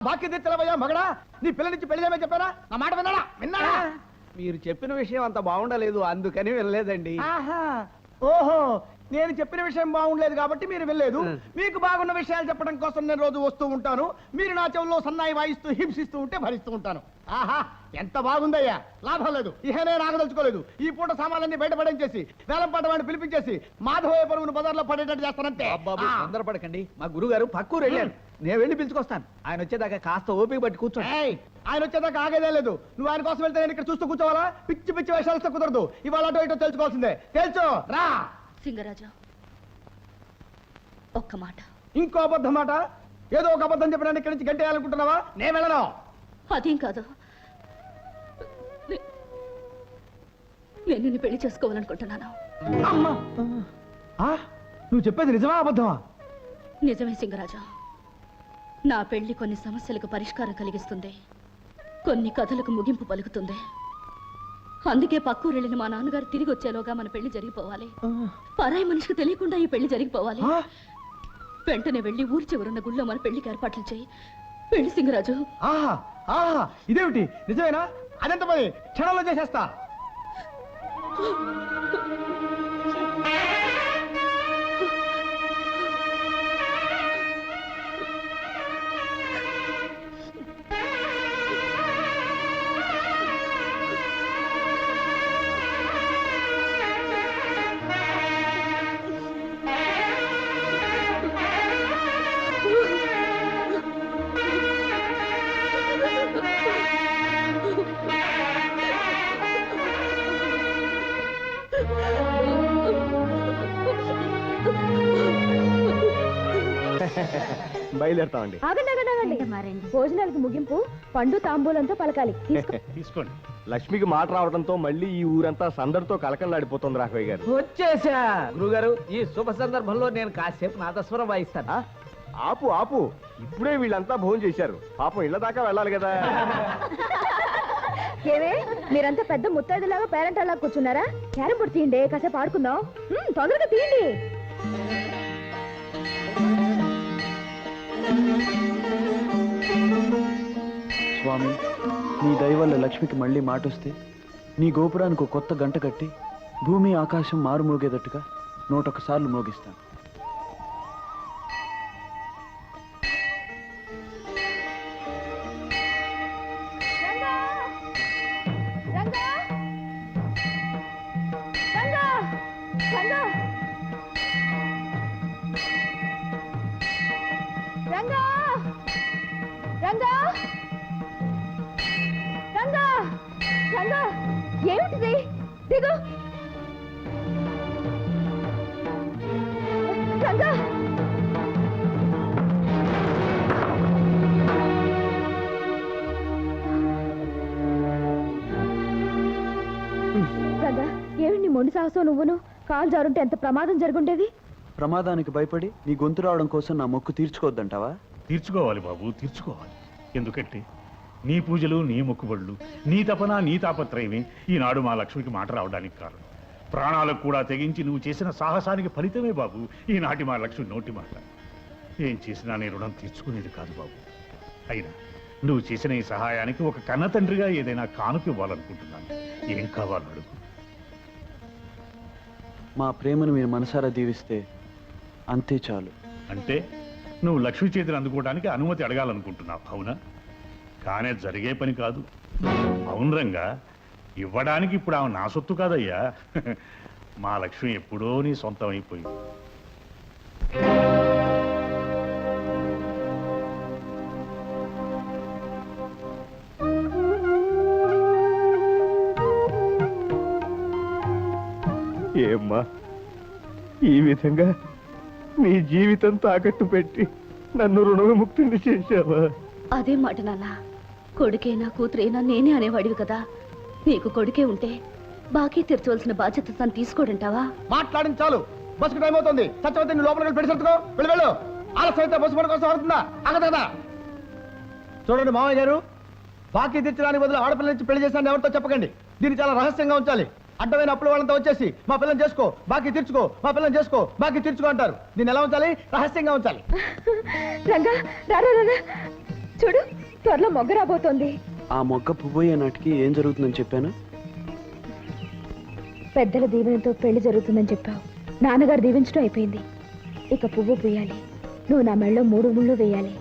బాకీ తెచ్చలవయ్యా మగడా? నీ పిల్ల నుంచి పెళ్ళి చేయమని చెప్పారా? నా మాట విన్నాడా? విన్నాడా? మీరు చెప్పిన విషయం అంత బాగుండలేదు అందుకని వెళ్ళలేదండి ఆహా. ఓహో నేను చెప్పిన విషయం బాగుండలేదు కాబట్టి మీరు వెళ్ళలేదు. మీకు బాగున్న విషయాలు చెప్పడం కోసం నేను రోజు వస్తూ ఉంటాను. మీరు నా చెవుల్లో సన్నాయి వాయిస్తూ హింసిస్తూ ఉంటే భరిస్తూ ఉంటాను. ఆహా ఎంత బాగుందయ్యా. లాభం లేదు. ఇహనే నాగదలుచుకోలేదు ఈ పూట సామాన్లన్నీ బయట పడించేసి వేలం పాట వాడిని పిలిపించేసి మాధవయ్య పరుగును బజార్లో పడేటట్టు చేస్తానంటే. బాబు ఆ. తొందరపడకండి. మా గురుగారు పక్కూరు వెళ్ళారు. నేను వెళ్ళి పిలుచుకొస్తాను. ఆయన వచ్చేదాకా కాస్త ఓపిక పట్టి కూర్చోండి. ఏయ్, ఆయన వచ్చేదాకా ఆగేదే లేదు. నువ్వు ఆయన కోసం వెళ్తే నేను ఇక్కడ చూస్తూ కూర్చోవాలా? పిచ్చి పిచ్చి వేషాలతో కుదరదు. ఇవాళ అటో ఇటో తెలుసుకోవాల్సిందే. తెలుసు. రా. సింగరాజు ఒక్క మాట. ఇంకో అబద్ధం మాట? ఏదో ఒక అబద్ధం చెప్పడానికి ఇక్కడి నుంచి గంటేయాలనుకుంటున్నావా? నేను వెళ్ళను. అదేం కాదు. నేను నిన్ను పెళ్ళి చేసుకోవాలనుకుంటున్నాను. అమ్మా! ఆ, నువ్వు చెప్పేది నిజమా అబద్ధమా? నిజమే సింగరాజు. నా పెళ్ళి కొన్ని సమస్యలకు పరిష్కారం కలిగిస్తుంది. కొన్ని కథలకు ముగింపు పలుకుతుంది. అందుకే పక్కూరెళ్ళిన మా నాన్నగారు తిరిగి వచ్చేలోగా మన పెళ్ళి జరిగిపోవాలి. పరాయి మనిషికి తెలియకుండా ఈ పెళ్ళి జరిగిపోవాలి. వెంటనే వెళ్ళి ఊరి చివరున్న గుళ్ళో మన పెళ్ళికి ఏర్పాట్లు చేయి. పెళ్ళి సింగరాజు. ఆహా ఆహా ఇదేమిటి? నిజమేనా? అదెంత పని క్షణంలో చేసేస్తా. బయలుదేరుతామండి. ఆగండి ఆగండి ఆగండి. భోజనాలకు ముగింపు పండు తాంబూలంతో పలకాలి. తీసుకో. తీసుకోండి. లక్ష్మికి మాట రావడంతో మళ్ళీ ఈ ఊరంతా సందడితో కలకలాడిపోతుంది రాఘవయ్య గారు. వచ్చేసా. గురుగారు ఈ శుభ సందర్భంలో నేను కాసేపు నాదస్వరం వాయిస్తాను. ఆ? ఆపు ఆపు. ఇప్పుడే వీళ్ళంతా భోజనం చేశారు. పాపం ఇళ్ళ దాకా వెళ్ళాలి కదా. మీరంతా పెద్ద ముత్తైదులాగా పేరెంట్ అలా కూర్చున్నారా? క్యారం బోర్డు తీయండి కాసేపు ఆడుకుందాం. మ్మ్, తొందరగా తీయండి. స్వామి నీ దయ వల్ల లక్ష్మికి మళ్ళీ మాటొస్తే నీ గోపురానికి కొత్త గంట కట్టి భూమి ఆకాశం మారుమోగేటట్టుగా నూటొక్కసార్లు మోగిస్తాను. రంగా రంగా రంగా ఏమిటిది? దిగు. రంగా రంగా ఏమిటి మొండి సాహసం నువ్వును? కాలు జారుంటే ఎంత ప్రమాదం జరుగుండేది? ప్రమాదానికి భయపడి నీ గొంతు రావడం కోసం నా మొక్కు తీర్చుకోవద్దంటావా? తీర్చుకోవాలి బాబు తీర్చుకోవాలి. ఎందుకంటే నీ పూజలు నీ మొక్కుబడులు నీ తపన నీ తాపత్రయమే ఈనాడు మా లక్ష్మికి మాట రావడానికి కారణం. ప్రాణాలకు కూడా తెగించి నువ్వు చేసిన సాహసానికి ఫలితమే బాబు ఈనాటి మా లక్ష్మి నోటి మాట. ఏం చేసినా నీ రుణం తీర్చుకునేది కాదు బాబు. అయినా నువ్వు చేసిన ఈ సహాయానికి ఒక కన్న తండ్రిగా ఏదైనా కానుక ఇవ్వాలనుకుంటున్నాను. ఏం కావాలో అడుగు. మా ప్రేమను మీరు మనసారా దీవిస్తే అంతే చాలు. అంటే? నువ్వు లక్ష్మి చేతిని అందుకోవడానికి అనుమతి అడగాలనుకుంటున్నావు అవునా? కానే జరిగే పని కాదు. అవును రంగా ఇవ్వడానికి ఇప్పుడు ఆమె నా సొత్తు కాదయ్యా. మా లక్ష్మి ఎప్పుడో నీ సొంతం అయిపోయింది. ఏమ్మా ఈ విధంగా నీ జీవితం తాకట్టు పెట్టి నన్ను రుణవిముక్తిని చేశావా? అదే మాట నాన్న. కొడుకైనా కూతురైనా నేనే అనేవాడివి కదా. నీకు కొడుకే ఉంటే బాకీ తీర్చవలసిన బాధ్యత తను తీసుకోడంటావా? మాట్లాడింది చాలు. బస్సు టైం అవుతుంది. సత్యవతి నువ్వు లోపలికి పెట్టి సర్దుకో. వెళ్ళి వెళ్ళు. ఆలస్యం అయితే బస్సు పని కోసం అవుతుందా కదా చూడండి మామయ్య గారు బాకీ తీర్చడానికి బదులు ఆడపిల్ల నుంచి పెళ్ళి చేశాను ఎవరితో చెప్పకండి. దీన్ని చాలా రహస్యంగా ఉంచాలి. అడ్డమైన అప్పుల వాళ్ళంతా వచ్చేసి మా పిల్లని చేసుకో బాకీ తీర్చుకో మా పిల్లని చేసుకో బాకీ తీర్చుకో అంటారు. దీన్ని ఎలా ఉంచాలి? రహస్యంగా ఉంచాలి. రంగా రారా రారా చూడు త్వరలో మొగ్గ రాబోతోంది. ఆ మొక్క పువ్వయ్యే నాటికి ఏం జరుగుతుందని చెప్పాను? పెద్దల దీవెనతో పెళ్ళి జరుగుతుందని చెప్పావు. నాన్నగారు దీవించడం అయిపోయింది. ఇక పువ్వు పూయాలి. నువ్వు నా మెళ్ళలో మూడు ముళ్ళు వేయాలి.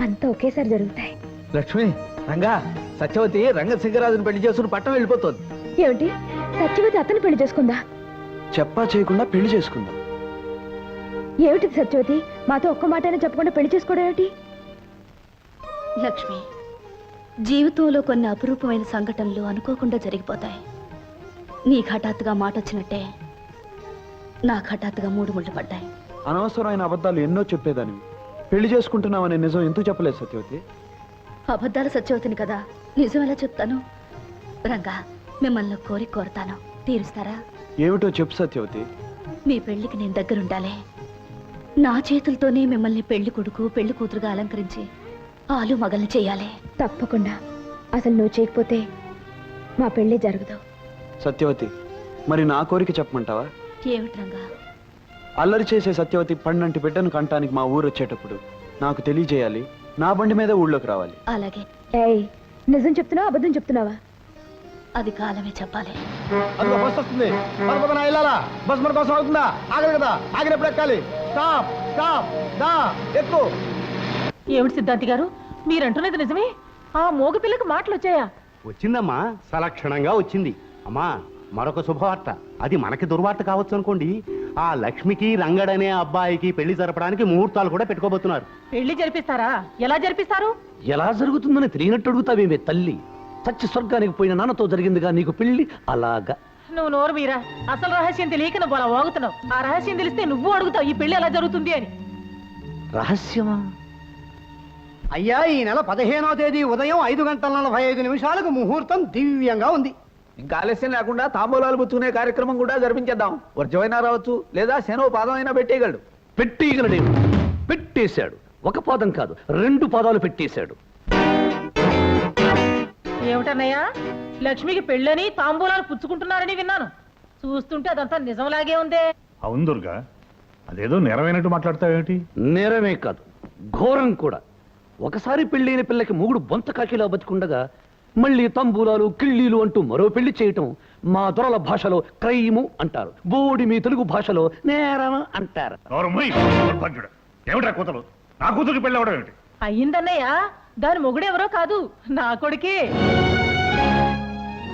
అంతా ఒకేసారి జరుగుతాయి. లక్ష్మి రంగా సత్యవతి రంగశంకరాజుని పెళ్ళి చేసుకుని పట్టం వెళ్ళిపోతుంది. ఏమిటి? సత్యవతి అతను పెళ్ళి చేసుకుందా? చెప్పా చేయకుండా పెళ్ళి చేసుకుందాం. ఏమిటి సత్యవతి? మాతో ఒక్క మాటైనా చెప్పకుండా పెళ్ళి చేసుకోవడం ఏమిటి? లక్ష్మి జీవితంలో కొన్ని అపురూపమైన సంఘటనలు అనుకోకుండా జరిగిపోతాయి. నీకు హఠాత్తుగా మాట వచ్చినట్టే నాకు హఠాత్తుగా మూడు ముళ్ళు పడ్డాయి. అనవసరమైన అబద్ధాలు ఎన్నో చెప్పేదానివి. పెళ్ళి చేసుకుంటున్నామనే నిజం ఎందుకు చెప్పలేదు సత్యవతి? అబద్ధాల సత్యవతిని కదా. నిజం ఎలా చెప్తాను? రంగా మిమ్మల్ని కోరి కోరతాను. తీరుస్తారా? ఏమిటో చెప్పు సత్యవతి. మీ పెళ్ళికి నేను దగ్గరుండాలి. నా చేతులతోనే మిమ్మల్ని పెళ్ళి కొడుకు పెళ్ళి కూతురుగా అలంకరించి ఆలు మగల్ని చేయాలి. తప్పకుండా. అసలు నువ్వు చేయకపోతే మా పెళ్ళి జరగదు. సత్యవతి మరి నా కోరిక చెప్పమంటావా? ఏమిటి రంగా? అల్లరి చేసే సత్యవతి పండంటి బిడ్డను కంటానికి మా ఊరు వచ్చేటప్పుడు నాకు తెలియజేయాలి నా బండి మీద ఊళ్ళోకి రావాలి. అలాగే. ఏయ్ నిజం చెప్తున్నావా అబద్ధం చెప్తున్నావా? అది కాలమే చెప్పాలి. అందులో బస్ వస్తుంది. మన పదన వెళ్ళాలా బస్ మన కోసం అవుతుందా ఆగదు కదా? ఆగినప్పుడు ఎక్కాలి. స్టాప్ స్టాప్ దా ఎక్కు ఏమిటి సిద్ధాంతి గారు? మీరంటున్నది నిజమే? ఆ మోగ పిల్లకి మాటలు వచ్చాయా వచ్చిందమ్మా. సలక్షణంగా వచ్చింది. అమ్మా మరొక శుభవార్త. అది మనకి దుర్వార్త కావచ్చు అనుకోండి. ఆ లక్ష్మికి రంగడనే అబ్బాయికి పెళ్ళి జరపడానికి ముహూర్తాలు కూడా పెట్టుకోబోతున్నారు. పెళ్ళి జరిపిస్తారా? ఎలా జరిపిస్తారు? ఎలా జరుగుతుందని తెలియనట్టు అడుగుతావేమే తల్లి? సత్య స్వర్గానికి పోయిన నాన్నతో జరిగిందిగా నీకు పెళ్ళి అలాగా. నువ్వు నోరు మీరా. అసలు రహస్యం తెలియక నువ్వు అలా వాగుతున్నావు. ఆ రహస్యం తెలిస్తే నువ్వు అడుగుతావు ఈ పెళ్ళి ఎలా జరుగుతుంది అని. రహస్యమా? అయ్యా ఈ నెల పదిహేనో తేదీ ఉదయం ఐదు గంటల నలభై ఐదు నిమిషాలకు ముహూర్తం దివ్యంగా ఉంది. ఇంకా ఆలస్యం లేకుండా తాంబూలాలు పుచ్చుకునే కార్యక్రమం కూడా జరిపించేద్దాం. వర్జమైనా రావచ్చు లేదా శనో పాదం అయినా పెట్టేయగలడు. పెట్టేయగలడేమి పెట్టేశాడు. ఒక పాదం కాదు రెండు పాదాలు పెట్టేశాడు. ఏమిటన్నయ్యా? లక్ష్మికి పెళ్ళని తాంబూలాలు పుచ్చుకుంటున్నారని విన్నాను. చూస్తుంటే అదంతా నిజంలాగే ఉందే. అవును దుర్గా అదేదో నెరవేనట్టు మాట్లాడతావేమిటి? నేరమే కాదు ఘోరం కూడా. ఒకసారి పెళ్ళైన పిల్లకి మూగుడు బొంత కాకిలా బతికుండగా మళ్ళీ తంబూలాలు కిళ్ళీలు అంటూ మరో పెళ్ళి చేయటం మా దొరల భాషలో క్రైము అంటారు. బోడి మీ తెలుగు భాషలో నేరం అంటారు. గౌరమ్మ దుర్భాగ్యుడు ఏమిట్రా కూతురు నా కూతురికి పెళ్ళి అవడం ఏమిటి? అయ్యిందన్నయ్య దాని మొగుడెవరో కాదు నా కొడుకే.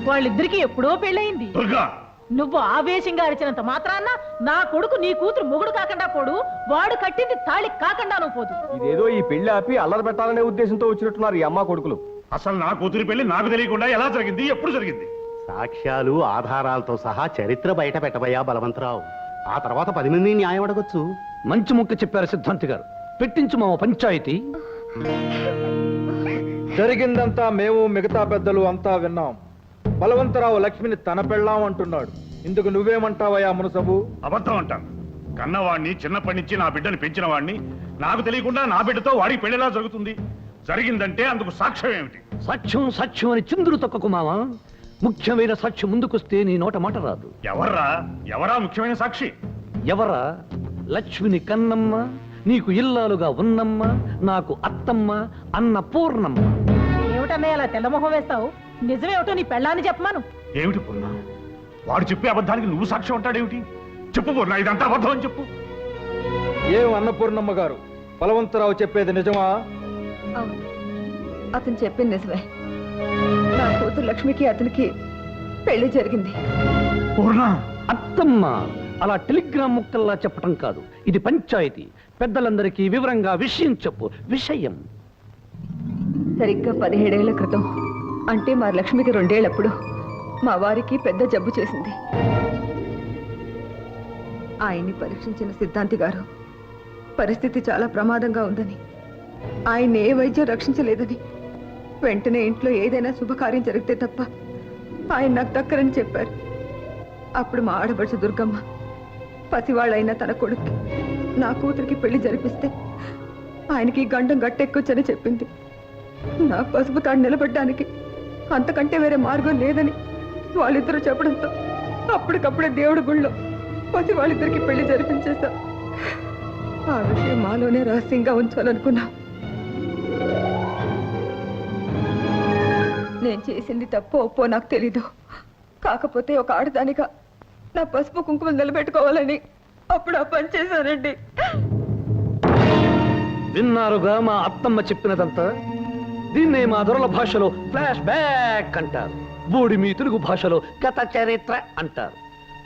వాళ్ళిద్దరికి ఎప్పుడో పెళ్ళయింది. దుర్గా! నువ్వు ఆవేశంగా అరిచినంత మాత్రాన్న నా కొడుకు నీ కూతురు మొగుడు కాకుండా పోడు వాడు కట్టింది తాళి కాకుండా నువ్వు పోదు. ఇదేదో ఈ పెళ్ళి ఆపి అల్లరి పెట్టాలనే ఉద్దేశంతో వచ్చినట్టున్నారు ఈ అమ్మ కొడుకులు. అసలు నా కూతురి పెళ్ళి నాకు తెలియకుండా ఎలా జరిగింది ఎప్పుడు జరిగింది? సాక్ష్యాలు ఆధారాలతో సహా చరిత్ర బయట పెట్టబోయా బలవంతరావు. ఆ తర్వాత పది మంది న్యాయం అడగొచ్చు. మంచి ముక్క చెప్పారు సిద్ధాంతి గారు. పెట్టించు మా పంచాయతీ. జరిగిందంతా మేము మిగతా పెద్దలు అంతా విన్నాం. బలవంతరావు లక్ష్మిని తన పెళ్ళాం అంటున్నాడు. ఇందుకు నువ్వేమంటావయ్యా మునసబు? అబద్ధం అంటాను కన్నవాడిని చిన్నప్పటి నుంచి నా బిడ్డని పెంచిన వాడిని నాకు తెలియకుండా నా బిడ్డతో వాడికి పెళ్ళిలా జరుగుతుంది. జరిగిందంటే అందుకు సాక్ష్యం ఏమిటి? సాక్ష్యం సాక్ష్యం అని చిందులు తొక్కకు మావా? ముఖ్యమైన సాక్ష్యం ముందుకొస్తే నీ నోట మాట రాదు. ఎవర్రా? ఎవరా ముఖ్యమైన సాక్షి? ఎవరా? లక్ష్మిని కన్నమ్మ నీకు ఇల్లాలుగా ఉన్నమ్మ నాకు అత్తమ్మ అన్న పూర్ణమ్మ. ఏమిటన్నయ్య అలా తెల్లమొహం వేస్తావు? నిజమేమిటో నీ పెళ్ళాన్ని చెప్పమాను. ఏమిటి పూర్ణ? వాడు చెప్పే అబద్ధానికి నువ్వు సాక్ష్యం అంటాడేమిటి చెప్పు పూర్ణ ఇదంతా అబద్ధం అని చెప్పు. ఏం అన్నపూర్ణమ్మ గారు? బలవంతరావు చెప్పేది నిజమా? అవును. అతను చెప్పింది నిజమే. నా కూతురు లక్ష్మికి అతనికి పెళ్ళి జరిగింది. పూర్ణ! అత్తమ్మ. అలా టెలిగ్రామ్ ముక్కల్లా చెప్పటం కాదు. ఇది పంచాయతీ. పెద్దలందరికీ వివరంగా విషయం చెప్పు. విషయం. సరిగ్గా పదిహేడేళ్ళ క్రితం అంటే మా లక్ష్మికి రెండేళ్ళప్పుడు మా వారికి పెద్ద జబ్బు చేసింది. ఆయన్ని పరీక్షించిన సిద్ధాంతి గారు పరిస్థితి చాలా ప్రమాదంగా ఉందని ఆయన ఏ వైద్యం రక్షించలేదని వెంటనే ఇంట్లో ఏదైనా శుభకార్యం జరిగితే తప్ప ఆయన నాకు దక్కరని చెప్పారు. అప్పుడు మా ఆడబడుచు దుర్గమ్మ పసివాళ్ళైన తన కొడుక్కి నా కూతురికి పెళ్ళి జరిపిస్తే ఆయనకి గండం గట్టెక్కొచ్చని చెప్పింది. నా పసుపు తాడు నిలబడ్డానికి అంతకంటే వేరే మార్గం లేదని వాళ్ళిద్దరూ చెప్పడంతో అప్పటికప్పుడే దేవుడి గుళ్ళో పసి వాళ్ళిద్దరికి పెళ్ళి జరిపించేశా ఆ విషయం మాలోనే రహస్యంగా ఉంచాలనుకున్నా. నేను చేసింది తప్పో ఒప్పో నాకు తెలీదు. కాకపోతే ఒక ఆడదానిగా నా పసుపు కుంకుమలు నిలబెట్టుకోవాలని అప్పుడు ఆ పని చేశానండి విన్నారుగా మా అత్తమ్మ చెప్పినదంతా? దీన్నే మా దొరల భాషలో ఫ్లాష్ బ్యాక్ అంటారు. బోడి మీ తెలుగు భాషలో గత చరిత్ర అంటారు.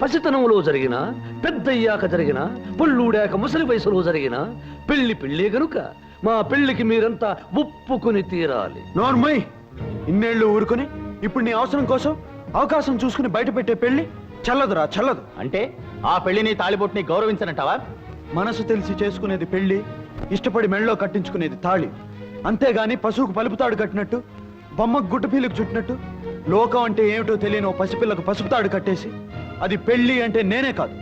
పసితనంలో జరిగిన పెద్దయ్యాక జరిగిన పళ్ళూడాక ముసలి వయసులో జరిగిన పెళ్ళి పెళ్ళే గనుక మా పెళ్ళికి మీరంతా ఒప్పుకుని తీరాలి. నోర్మయ్ ఇన్నేళ్ళు ఊరుకుని ఇప్పుడు నీ అవసరం కోసం అవకాశం చూసుకుని బయట పెట్టే పెళ్ళి చల్లదురా చల్లదు. అంటే ఆ పెళ్ళిని తాళిబొట్టుని గౌరవించనంటావా? మనసు తెలిసి చేసుకునేది పెళ్ళి ఇష్టపడి మెళ్ళలో కట్టించుకునేది తాళి. అంతేగాని పశువుకు పలుపుతాడు కట్టినట్టు బొమ్మకు గుడ్డపీలకు చుట్టినట్టు లోకం అంటే ఏమిటో తెలియని ఓ పసిపిల్లకు పసుపుతాడు కట్టేసి అది పెళ్ళి అంటే నేనే కాదు.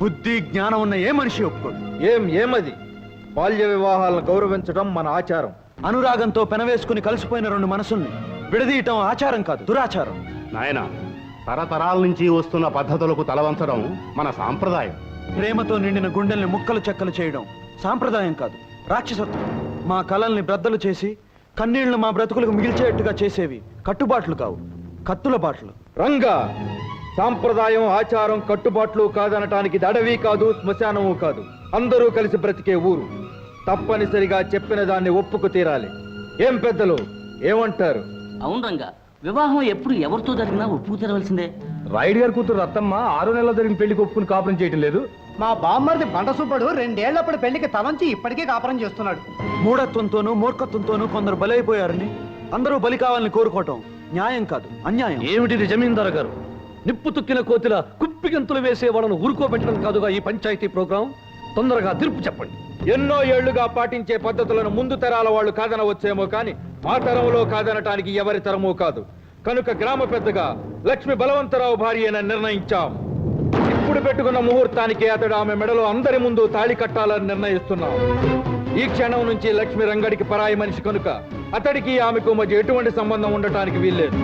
బుద్ధి జ్ఞానం ఉన్న ఏ మనిషి ఒప్పుకోడు. ఏం ఏమది? బాల్య వివాహాలను గౌరవించడం మన ఆచారం. అనురాగంతో పెనవేసుకుని కలిసిపోయిన రెండు మనసుల్ని విడదీయటం ఆచారం కాదు దురాచారం. నాయన తరతరాల నుంచి వస్తున్న పద్ధతులకు తలవంచడం మన సాంప్రదాయం. ప్రేమతో నిండిన గుండెల్ని ముక్కలు చెక్కలు చేయడం సాంప్రదాయం కాదు. రాక్షసత్వం. మా కళల్ని బ్రద్దలు చేసి కన్నీళ్ళు మా బ్రతుకులకు మిగిల్చేట్టుగా చేసేవి కట్టుబాట్లు కావు కత్తుల బాట్లు. రంగా! సాంప్రదాయం ఆచారం కట్టుబాట్లు కాదనటానికి ఇది అడవి కాదు శ్మశానము కాదు. అందరూ కలిసి బ్రతికే ఊరు. తప్పనిసరిగా చెప్పిన దాన్ని ఒప్పుకు తీరాలి. ఏం పెద్దలు? ఏమంటారు? అవును రంగా. వివాహం ఎప్పుడు ఎవరితో జరిగినా ఒప్పుకు తీరవలసిందే. రాయుడు గారి కూతురు రత్తమ్మ ఆరు నెలల జరిగిన పెళ్ళికి ఒప్పుకుని కాపురం చేయటం లేదు. మా బామ్మర్ది బండ సూపడు రెండేళ్ళప్పుడు పెళ్ళికి తలంచి ఇప్పటికీ కాపురం చేస్తున్నాడు. మూఢత్వంతోనూ మూర్ఖత్వంతోనూ కొందరు బలైపోయారని అందరూ బలి కావాలని కోరుకోవటం న్యాయం కాదు అన్యాయం. ఏమిటిది జమీందార్ గారు? నిప్పు తుక్కిన కోతిల కుప్పిగంతులు వేసే వాళ్ళను ఊరుకోబెట్టడం కాదుగా ఈ పంచాయతీ ప్రోగ్రాం? తొందరగా తీర్పు చెప్పండి. ఎన్నో ఏళ్ళుగా పాటించే పద్ధతులను ముందు తరాల వాళ్ళు కాదనవచ్చేమో కానీ మా తరంలో కాదనటానికి ఎవరి తరమూ కాదు. కనుక గ్రామ పెద్దగా లక్ష్మి బలవంతరావు భార్య అని నిర్ణయించాం. ఇప్పుడు పెట్టుకున్న ముహూర్తానికి అతడు ఆమె మెడలో అందరి ముందు తాళి కట్టాలని నిర్ణయిస్తున్నాం. ఈ క్షణం నుంచి లక్ష్మి రంగడికి పరాయి మనిషి కనుక అతడికి ఆమెకు మధ్య ఎటువంటి సంబంధం ఉండటానికి వీల్లేదు.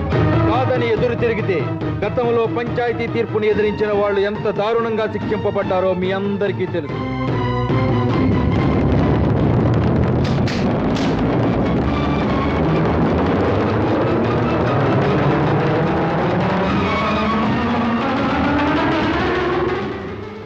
కాదని ఎదురు తిరిగితే గతంలో పంచాయతీ తీర్పుని ఎదిరించిన వాళ్ళు ఎంత దారుణంగా శిక్షింపబడ్డారో మీ అందరికీ తెలుసు.